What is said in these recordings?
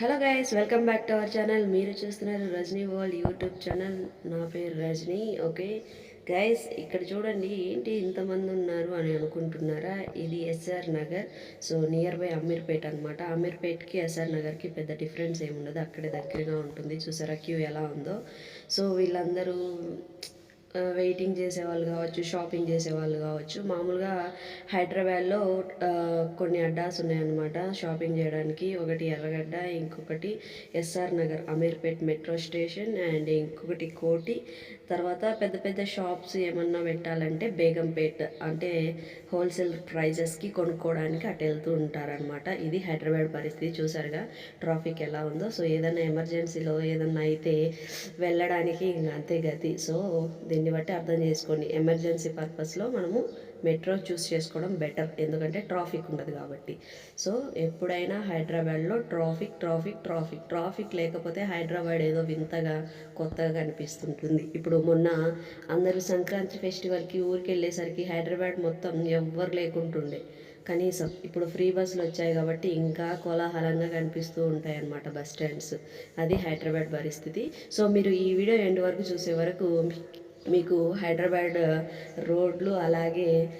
Hello guys welcome back to our channel మీరు చూస్తున్నారు Rajani world YouTube channel నా పేరు రజనీ ఓకే గైస్ ఇక్కడ చూడండి ఏంటి ఇంతమంది ఉన్నారు అని అనుకుంటున్నారా? ఇది SR Nagar so near by Ameerpet అనమాట అమీర్పేట్కి ఎస్ఆర్ నగర్కి పెద్ద డిఫరెన్స్ ఏముండదు. అక్కడే దగ్గరగా ఉంటుంది. చూసారా క్యూ ఎలా ఉందో? సో వీళ్ళందరూ వెయిటింగ్ చేసేవాళ్ళు కావచ్చు షాపింగ్ చేసేవాళ్ళు కావచ్చు. మామూలుగా హైదరాబాద్లో కొన్ని అడ్డాస్ ఉన్నాయన్నమాట. షాపింగ్ చేయడానికి ఒకటి ఎర్రగడ్డ ఇంకొకటి SR Nagar Ameerpet metro station and ఇంకొకటి కోటి తర్వాత పెద్ద పెద్ద షాప్స్ ఏమన్నా పెట్టాలంటే బేగంపేట్ అంటే హోల్సేల్ ప్రైజెస్కి కొనుక్కోవడానికి అటు వెళ్తూ ఉంటారనమాట ఇది హైదరాబాద్ పరిస్థితి చూసారుగా. ట్రాఫిక్ ఎలా ఉందో. సో ఏదైనా ఎమర్జెన్సీలో ఏదన్నా అయితే వెళ్ళడానికి ఇంకా అంతే గతి. సో దీన్ని బట్టి అర్థం చేసుకోండి. ఎమర్జెన్సీ పర్పస్లో మనము మెట్రో చూస్ చేసుకోవడం బెటర్. ఎందుకంటే ట్రాఫిక్ ఉండదు కాబట్టి. సో ఎప్పుడైనా హైదరాబాద్లో ట్రాఫిక్ ట్రాఫిక్ ట్రాఫిక్ ట్రాఫిక్ లేకపోతే హైదరాబాద్ ఏదో వింతగా కొత్తగా కనిపిస్తుంటుంది. ఇప్పుడు మొన్న అందరూ సంక్రాంతి ఫెస్టివల్కి ఊరికి వెళ్ళేసరికి హైదరాబాద్ మొత్తం ఎవ్వరు లేకుంటుండే. కనీసం ఇప్పుడు ఫ్రీ బస్సులు వచ్చాయి కాబట్టి ఇంకా కోలాహలంగా కనిపిస్తూ ఉంటాయి అన్నమాట బస్ స్టాండ్స్. అది హైదరాబాద్ పరిస్థితి. సో మీరు ఈ వీడియో ఎండ్ వరకు చూసే వరకు మీకు హైదరాబాద్ రోడ్లు అలాగే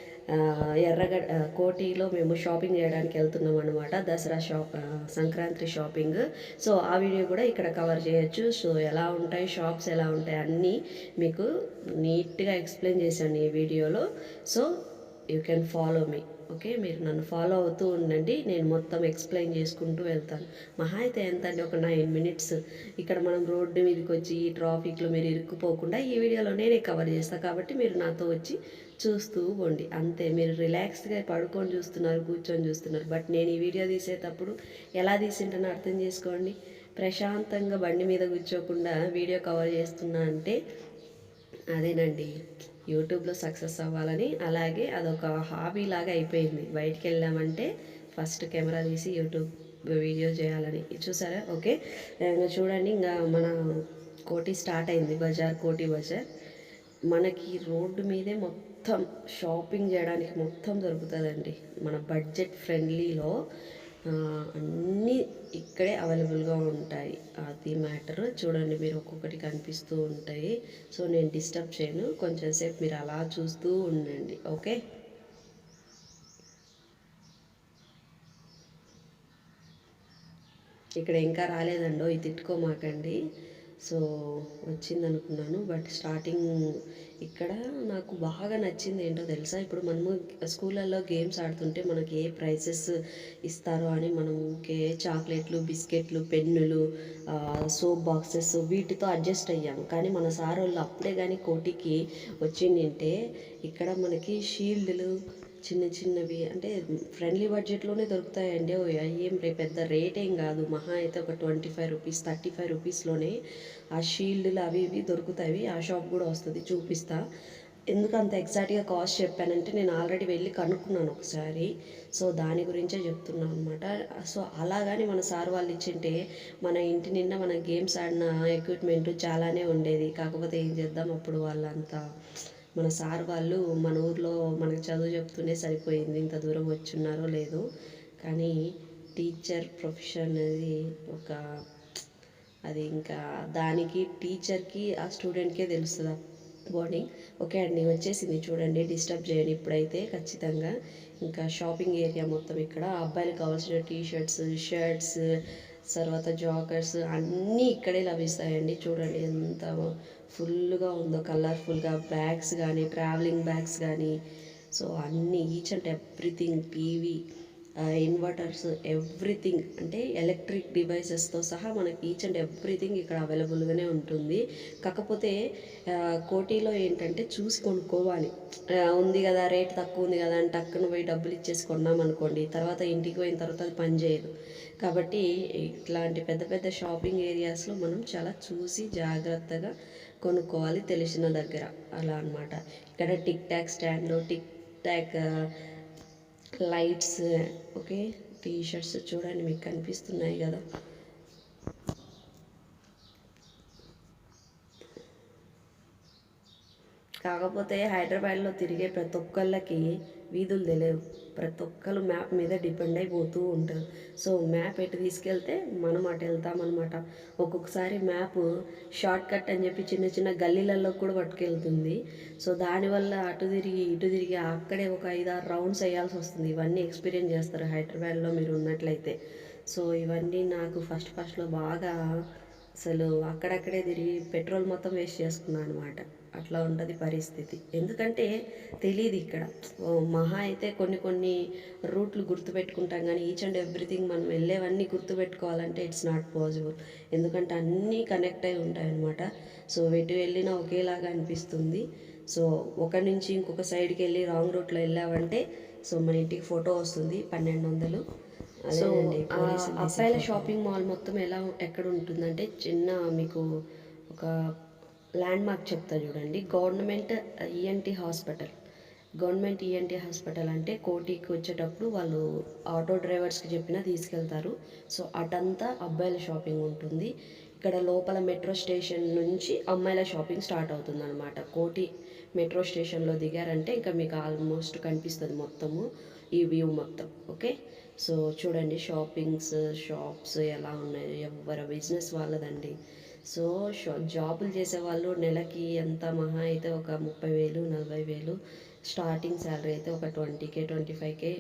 ఎర్రగడ్డ కోటిలో మేము షాపింగ్ చేయడానికి వెళ్తున్నాం అనమాట Dasara shop Sankranti shopping. So ఆ వీడియో కూడా ఇక్కడ కవర్ చేయొచ్చు. సో ఎలా ఉంటాయి షాప్స్ ఎలా ఉంటాయి అన్నీ మీకు నీట్గా ఎక్స్ప్లెయిన్ చేశాను ఈ వీడియోలో. So you can follow me. Okay మీరు నన్ను ఫాలో అవుతూ ఉండండి. నేను మొత్తం ఎక్స్ప్లెయిన్ చేసుకుంటూ వెళ్తాను. మహా అయితే ఎంత అంటే ఒక నైన్ మినిట్స్. ఇక్కడ మనం రోడ్డు మీదకి వచ్చి ఈ ట్రాఫిక్లో మీరు ఇరుక్కుపోకుండా ఈ వీడియోలో నేనే కవర్ చేస్తాను కాబట్టి మీరు నాతో వచ్చి చూస్తూ పోండి అంతే మీరు రిలాక్స్డ్గా పడుకొని చూస్తున్నారు కూర్చొని చూస్తున్నారు. బట్ నేను ఈ వీడియో తీసేటప్పుడు ఎలా తీసింటానో అర్థం చేసుకోండి. ప్రశాంతంగా బండి మీద కూర్చోకుండా వీడియో కవర్ చేస్తున్నా అంటే అదేనండి. యూట్యూబ్లో సక్సెస్ అవ్వాలని అలాగే అదొక హాబీ లాగా అయిపోయింది. బయటికి వెళ్ళామంటే ఫస్ట్ కెమెరా తీసి యూట్యూబ్ వీడియో చేయాలని. చూసారా? ఓకే. ఇంకా చూడండి ఇంకా మన కోటి స్టార్ట్ అయింది. బజార్ కోటి బజార్. మనకి రోడ్డు మీదే మొత్తం షాపింగ్ చేయడానికి మొత్తం దొరుకుతుందండి. మన బడ్జెట్ ఫ్రెండ్లీలో అన్నీ ఇక్కడే అవైలబుల్గా ఉంటాయి. అది మ్యాటర్. చూడండి మీరు ఒక్కొక్కటి కనిపిస్తూ ఉంటాయి. సో నేను డిస్టర్బ్ చేయను. కొంచెం సేపు మీరు అలా చూస్తూ ఉండండి. ఓకే? ఇక్కడ ఇంకా రాలేదండో ఇది తిట్టుకోమాకండి. సో వచ్చింది అనుకున్నాను బట్ స్టార్టింగ్ ఇక్కడ నాకు బాగా నచ్చింది ఏంటో తెలుసా? ఇప్పుడు మనము స్కూళ్ళల్లో గేమ్స్ ఆడుతుంటే మనకి ఏ ప్రైజెస్ ఇస్తారో అని మనం ఊరికే చాక్లెట్లు బిస్కెట్లు పెన్నులు సోప్ బాక్సెస్ వీటితో అడ్జస్ట్ అయ్యాము. కానీ మన సార్ వాళ్ళు అప్పుడే కానీ కోటికి వచ్చిందంటే ఇక్కడ మనకి షీల్డ్లు చిన్న చిన్నవి అంటే ఫ్రెండ్లీ బడ్జెట్లోనే దొరుకుతాయండి. ఓ ఏం పెద్ద రేట్ ఏం కాదు. మహా అయితే ఒక twenty five rupees thirty five రూపీస్లోనే ఆ షీల్డ్లు అవి ఇవి దొరుకుతాయి. ఆ షాప్ కూడా వస్తుంది చూపిస్తా. ఎందుకు అంత ఎగ్జాక్ట్గా కాస్ట్ చెప్పానంటే నేను ఆల్రెడీ వెళ్ళి కనుక్కున్నాను ఒకసారి. సో దాని గురించే చెప్తున్నాను అనమాట సో అలాగని మన సార్ వాళ్ళు ఇచ్చింటే మన ఇంటి నిండా మన గేమ్స్ ఆడిన ఎక్విప్మెంట్ చాలానే ఉండేది. కాకపోతే ఏం చేద్దాం అప్పుడు వాళ్ళంతా? మన సార్ వాళ్ళు మన ఊర్లో మనకు చదువు చెప్తూనే సరిపోయింది. ఇంత దూరం వచ్చున్నారో లేదో. కానీ టీచర్ ప్రొఫెషన్ అనేది ఒక అది ఇంకా దానికి టీచర్కి ఆ స్టూడెంట్కే తెలుస్తుంది బాండింగ్ ఓకే అండి వచ్చేసింది చూడండి డిస్టర్బ్ చేయండి ఇప్పుడైతే ఖచ్చితంగా. ఇంకా షాపింగ్ ఏరియా మొత్తం ఇక్కడ. అబ్బాయిలకు కావాల్సిన టీ షర్ట్స్ షర్ట్స్ తర్వాత జాకర్స్ అన్నీ ఇక్కడే లభిస్తాయండి. చూడండి ఎంత ఫుల్గా ఉందో కలర్ఫుల్గా బ్యాగ్స్ కానీ ట్రావెలింగ్ బ్యాగ్స్ కానీ సో అన్నీ each and everything TV inverters everything. అంటే ఎలక్ట్రిక్ డివైసెస్తో సహా మనకి ఈచ్ అండ్ ఎవ్రీథింగ్ ఇక్కడ అవైలబుల్గానే ఉంటుంది. కాకపోతే కోటీలో కోటిలో ఏంటంటే చూసి కొనుక్కోవాలి. ఉంది కదా రేట్ తక్కువ ఉంది కదా అని టక్కున పోయి డబ్బులు ఇచ్చేసి కొన్నాం అనుకోండి తర్వాత ఇంటికి పోయిన తర్వాత అది పనిచేయదు కాబట్టి ఇట్లాంటి పెద్ద పెద్ద షాపింగ్ ఏరియాస్లో మనం చాలా చూసి జాగ్రత్తగా కొనుక్కోవాలి తెలిసిన దగ్గర. అలా అన్నమాట. ఇక్కడ TikTok stand TikTok lights okay T shirts చూడండి మీకు కనిపిస్తున్నాయి కదా. కాకపోతే హైదరాబాద్లో తిరిగే ప్రతి ఒక్కళ్ళకి వీధులు తెలియవు. ప్రతి ఒక్కరు మ్యాప్ మీద డిపెండ్ అయిపోతూ ఉంటారు. సో మ్యాప్ ఎటు తీసుకెళ్తే మనం అటు వెళ్తామన్నమాట ఒక్కొక్కసారి మ్యాప్ షార్ట్ కట్ అని చెప్పి చిన్న చిన్న గల్లీలలో కూడా పట్టుకెళ్తుంది. సో దానివల్ల అటు తిరిగి ఇటు తిరిగి అక్కడే ఒక ఐదు ఆరు రౌండ్స్ వేయాల్సి వస్తుంది. ఇవన్నీ ఎక్స్పీరియన్స్ చేస్తారు హైదరాబాద్లో మీరు ఉన్నట్లయితే. సో ఇవన్నీ నాకు ఫస్ట్ ఫస్ట్లో బాగా అసలు అక్కడక్కడే తిరిగి పెట్రోల్ మొత్తం వేస్ట్ చేసుకున్నాను అనమాట అట్లా ఉంటుంది పరిస్థితి. ఎందుకంటే తెలియదు ఇక్కడ. మహా అయితే కొన్ని కొన్ని రూట్లు గుర్తుపెట్టుకుంటాం కానీ ఈచ్ అండ్ ఎవ్రీథింగ్ మనం వెళ్ళేవన్నీ గుర్తుపెట్టుకోవాలంటే ఇట్స్ నాట్ పాసిబుల్ ఎందుకంటే అన్నీ కనెక్ట్ అయి ఉంటాయి అనమాట సో ఎటు వెళ్ళినా ఒకేలాగా అనిపిస్తుంది. సో ఒక నుంచి ఇంకొక సైడ్కి వెళ్ళి రాంగ్ రూట్లో వెళ్ళామంటే సో మన ఇంటికి ఫోటో వస్తుంది పన్నెండు వందలు సో అబ్బాయిల షాపింగ్ మాల్ మొత్తం ఎలా ఎక్కడ ఉంటుందంటే చిన్న మీకు ఒక ల్యాండ్ మార్క్ చెప్తా చూడండి. Government ENT hospital. Government ENT hospital అంటే కోటికి వచ్చేటప్పుడు వాళ్ళు ఆటో డ్రైవర్స్కి చెప్పినా తీసుకెళ్తారు. సో అటంతా అబ్బాయిల షాపింగ్ ఉంటుంది. ఇక్కడ లోపల మెట్రో స్టేషన్ నుంచి అమ్మాయిల షాపింగ్ స్టార్ట్ అవుతుంది అనమాట కోటి మెట్రో స్టేషన్లో దిగారంటే ఇంకా మీకు ఆల్మోస్ట్ కనిపిస్తుంది మొత్తము ఈ వ్యూ మొత్తం. ఓకే? సో చూడండి షాపింగ్స్ షాప్స్ ఎలా ఉన్నాయి? ఎవరి బిజినెస్ వాళ్ళదండి? సో జాబులు చేసే వాళ్ళు నెలకి ఎంత మహా అయితే ఒక ముప్పై వేలు నలభై వేలు. స్టార్టింగ్ శాలరీ అయితే ఒక ట్వంటీ కే ట్వంటీ ఫైవ్కే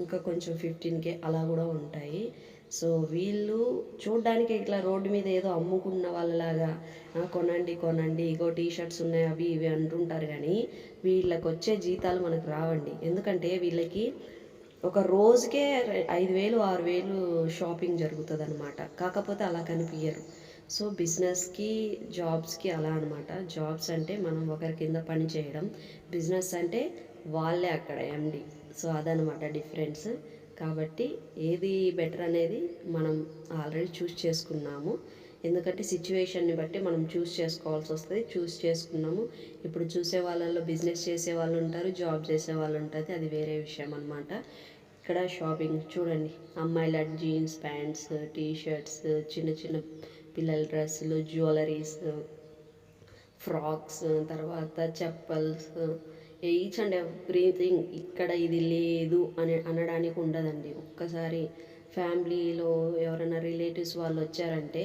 ఇంకా కొంచెం ఫిఫ్టీన్ కే అలా కూడా ఉంటాయి. సో వీళ్ళు చూడ్డానికి ఇట్లా రోడ్డు మీద ఏదో అమ్ముకున్న వాళ్ళలాగా కొనండి కొనండి ఇగో టీ షర్ట్స్ ఉన్నాయి అవి ఇవి అంటుంటారు కానీ వీళ్ళకి వచ్చే జీతాలు మనకు రావండి. ఎందుకంటే వీళ్ళకి ఒక రోజుకే ఐదు వేలు ఆరు వేలు షాపింగ్ జరుగుతుంది అనమాట కాకపోతే అలా కనిపించరు సో బిజినెస్కి జాబ్స్కి అలా అనమాట జాబ్స్ అంటే మనం ఒకరి కింద పని చేయడం. బిజినెస్ అంటే వాళ్ళే అక్కడ ఎండి. సో అదనమాట డిఫరెన్స్. కాబట్టి ఏది బెటర్ అనేది మనం ఆల్రెడీ చూస్ చేసుకున్నాము. ఎందుకంటే సిచ్యువేషన్ని బట్టి మనం చూస్ చేసుకోవాల్సి వస్తుంది. చూస్ చేసుకున్నాము. ఇప్పుడు చూసే వాళ్ళల్లో బిజినెస్ చేసే వాళ్ళు ఉంటారు. జాబ్ చేసే వాళ్ళు ఉంటుంది అది వేరే విషయం అనమాట ఇక్కడ షాపింగ్ చూడండి. అమ్మాయిల జీన్స్ ప్యాంట్స్ టీ షర్ట్స్ చిన్న చిన్న పిల్లల డ్రెస్సులు జ్యువెలరీస్ ఫ్రాక్స్ తర్వాత చెప్పల్స్ ఈచ్ అండ్ ఎవ్రీథింగ్ ఇక్కడ ఇది లేదు అని అనడానికి ఉండదండి. ఒక్కసారి ఫ్యామిలీలో ఎవరైనా రిలేటివ్స్ వాళ్ళు వచ్చారంటే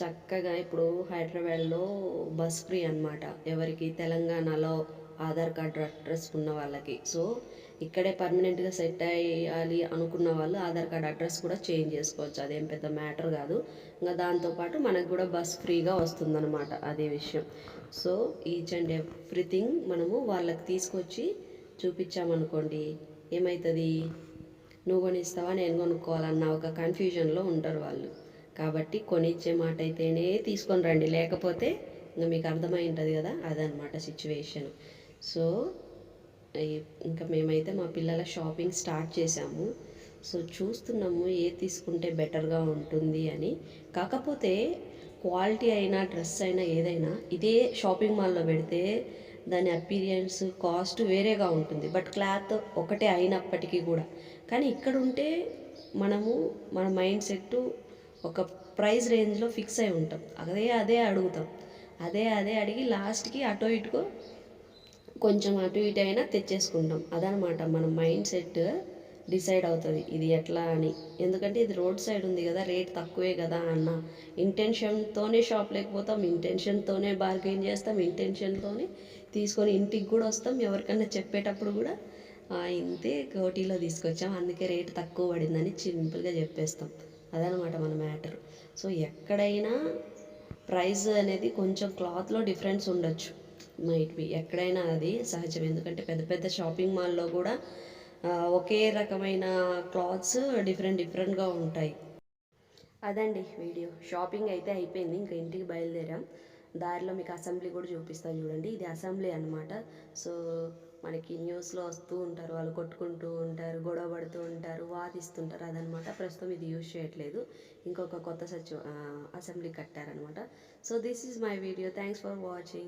చక్కగా ఇప్పుడు హైదరాబాద్లో బస్ ఫ్రీ అనమాట ఎవరికి తెలంగాణలో ఆధార్ కార్డ్ అడ్రస్ ఉన్న వాళ్ళకి. సో ఇక్కడే పర్మనెంట్గా సెట్ అయ్యాలి అనుకున్న వాళ్ళు ఆధార్ కార్డ్ అడ్రస్ కూడా చేంజ్ చేసుకోవచ్చు. అదేం పెద్ద మ్యాటర్ కాదు. ఇంకా దాంతోపాటు మనకు కూడా బస్ ఫ్రీగా వస్తుందన్నమాట అదే విషయం. సో ఈచ్ అండ్ ఎవ్రీథింగ్ మనము వాళ్ళకి తీసుకొచ్చి చూపించామనుకోండి ఏమవుతుంది నువ్వు కొనిస్తావా? నేను కొనుక్కోవాలన్న ఒక కన్ఫ్యూజన్లో ఉంటారు వాళ్ళు. కాబట్టి కొనిచ్చే మాట అయితేనే తీసుకొని రండి. లేకపోతే ఇంకా మీకు అర్థమై ఉంటుంది కదా అదనమాట సిచ్యువేషన్. సో ఇంకా మేమైతే మా పిల్లల షాపింగ్ స్టార్ట్ చేసాము సో చూస్తున్నాము ఏ తీసుకుంటే బెటర్గా ఉంటుంది అని. కాకపోతే క్వాలిటీ అయినా డ్రెస్ అయినా ఏదైనా ఇదే షాపింగ్ మాల్లో పెడితే దాని అపీరియన్స్ కాస్ట్ వేరేగా ఉంటుంది. బట్ క్లాత్ ఒకటే అయినప్పటికీ కూడా. కానీ ఇక్కడ ఉంటే మనము మన మైండ్ సెట్ ఒక ప్రైస్ రేంజ్లో ఫిక్స్ అయి ఉంటాం. అదే అదే అడుగుతాం. అదే అదే అడిగి లాస్ట్కి అటో ఇటుకో కొంచెం అటు ఇటు అయినా తెచ్చేసుకుంటాం. అదనమాట మన మైండ్ సెట్ డిసైడ్ అవుతుంది. ఇది ఎట్లా అని. ఎందుకంటే ఇది రోడ్ సైడ్ ఉంది కదా రేట్ తక్కువే కదా అన్న ఇంటెన్షన్తోనే షాప్ లేకపోతాం ఇంటెన్షన్తోనే బార్గెయిన్ చేస్తాం ఇంటెన్షన్తోనే తీసుకొని ఇంటికి కూడా వస్తాం. ఎవరికన్నా చెప్పేటప్పుడు కూడా ఇంతే కోటీలో తీసుకొచ్చాం అందుకే రేట్ తక్కువ పడిందని సింపుల్గా చెప్పేస్తాం. అదనమాట మన మ్యాటర్. సో ఎక్కడైనా ప్రైస్ అనేది కొంచెం క్లాత్లో డిఫరెన్స్ ఉండొచ్చు. మైట్ బి ఎక్కడైనా అది సహజం ఎందుకంటే పెద్ద పెద్ద షాపింగ్ మాల్లో కూడా ఒకే రకమైన క్లాత్స్ డిఫరెంట్ డిఫరెంట్గా ఉంటాయి. అదండి వీడియో. షాపింగ్ అయితే అయిపోయింది. ఇంకా ఇంటికి బయలుదేరాం. దారిలో మీకు అసెంబ్లీ కూడా చూపిస్తాను చూడండి. ఇది అసెంబ్లీ అనమాట సో మనకి న్యూస్లో వస్తూ ఉంటారు. వాళ్ళు కొట్టుకుంటూ ఉంటారు గొడవ పడుతూ ఉంటారు వాదిస్తుంటారు. అదనమాట ప్రస్తుతం ఇది యూజ్ చేయట్లేదు. ఇంకొక కొత్త సచివ assembly కట్టారనమాట so this is my video. Thanks for watching.